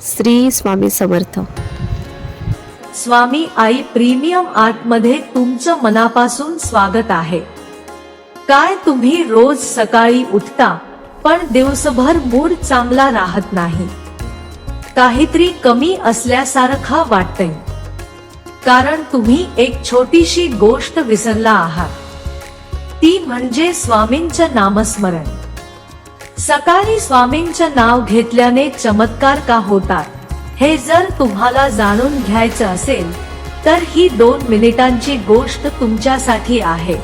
श्री स्वामी समर्थ. स्वामी आई प्रीमियम आर्टमध्ये तुमचं मनापासून स्वागत आहे. काय तुम्ही रोज सकाळी उठता पण दिवसभर मूड चांगला राहत नाही. काहीतरी कमी असल्यासारखा वाटतंय. कारण तुम्ही एक छोटीशी गोष्ट विसरला आहात. ती म्हणजे स्वामींचं नामस्मरण. सकाळी स्वामींचं नाव घेतल्याने चमत्कार का होतात? हे जर तुम्हाला जाणून घ्यायचं असेल तर ही दोन मिनिटांची गोष्ट तुमच्यासाठी आहे.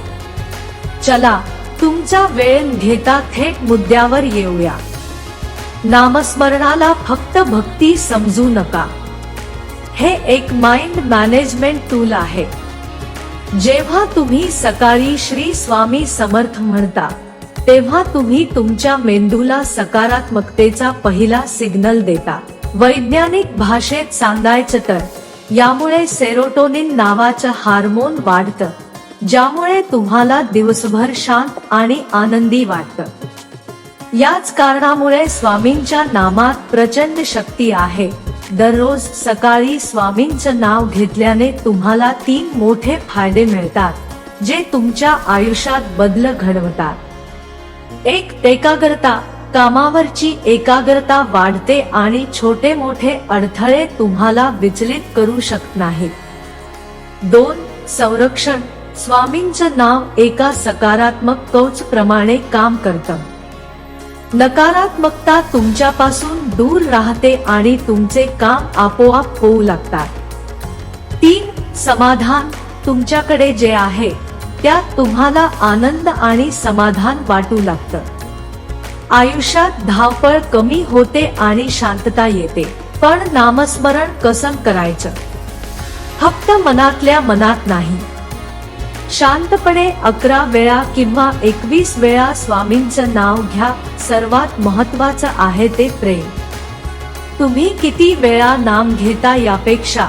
चला तुमचा वेळ घेता थेट मुद्द्यावर येऊया. नामस्मरणाला फक्त भक्ती समजू नका. हे एक माइंड मॅनेजमेंट टूल आहे. जेव्हा तुम्ही सकाळी श्री स्वामी समर्थ म्हणता तेव्हा तुम्ही तुमच्या मेंदूला सकारात्मकतेचा पहिला सिग्नल देता. वैज्ञानिक भाषेत सांगायचं तर यामुळे सेरोटोनिन नावाचं हार्मोन वाढतं ज्यामुळे तुम्हाला दिवसभर शांत आणि आनंदी वाटतं. याच कारणामुळे स्वामींच्या नामात प्रचंड शक्ती आहे. दररोज सकाळी स्वामींचं नाव घेतल्याने तुम्हाला तीन मोठे फायदे मिळतात जे तुमच्या आयुष्यात बदल घडवतात. एक एकाग्रता कामावरची एकाग्रता वाढते आणि छोटे मोठे अडथळे तुम्हाला विचलित करू शकत नाहीत दोन संरक्षण. स्वामींचं नाव एका सकारात्मक कवच प्रमाणे काम करतं. नकारात्मकता तुमच्यापासून दूर राहते आणि तुमचे काम आपोआप होऊ लागतात. तीन समाधान. तुमच्याकडे जे आहे त्यात तुम्हाला आनंद आणि समाधान वाटू लागतं. आयुष्यात धावपळ कमी होते आणि शांतता येते. पण नामस्मरण कसं करायचं? फक्त मनातल्या मनात नाही. शांतपणे अकरा वेळा किंवा एकवीस वेळा स्वामींचं नाव घ्या. सर्वात महत्वाचं आहे ते प्रेम. तुम्ही किती वेळा नाम घेता यापेक्षा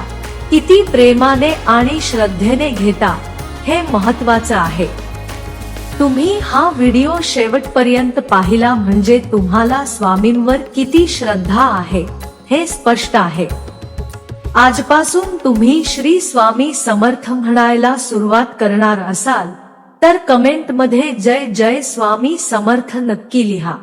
किती प्रेमाने आणि श्रद्धेने घेता हे महत्वाचं आहे. तुम्ही हा व्हिडिओ शेवटपर्यंत पाहिला म्हणजे तुम्हाला स्वामींवर किती श्रद्धा आहे हे स्पष्ट आहे. आजपासून तुम्ही श्री स्वामी समर्थ म्हणायला सुरुवात करणार असाल तर कमेंटमध्ये जय जय स्वामी समर्थ नक्की लिहा.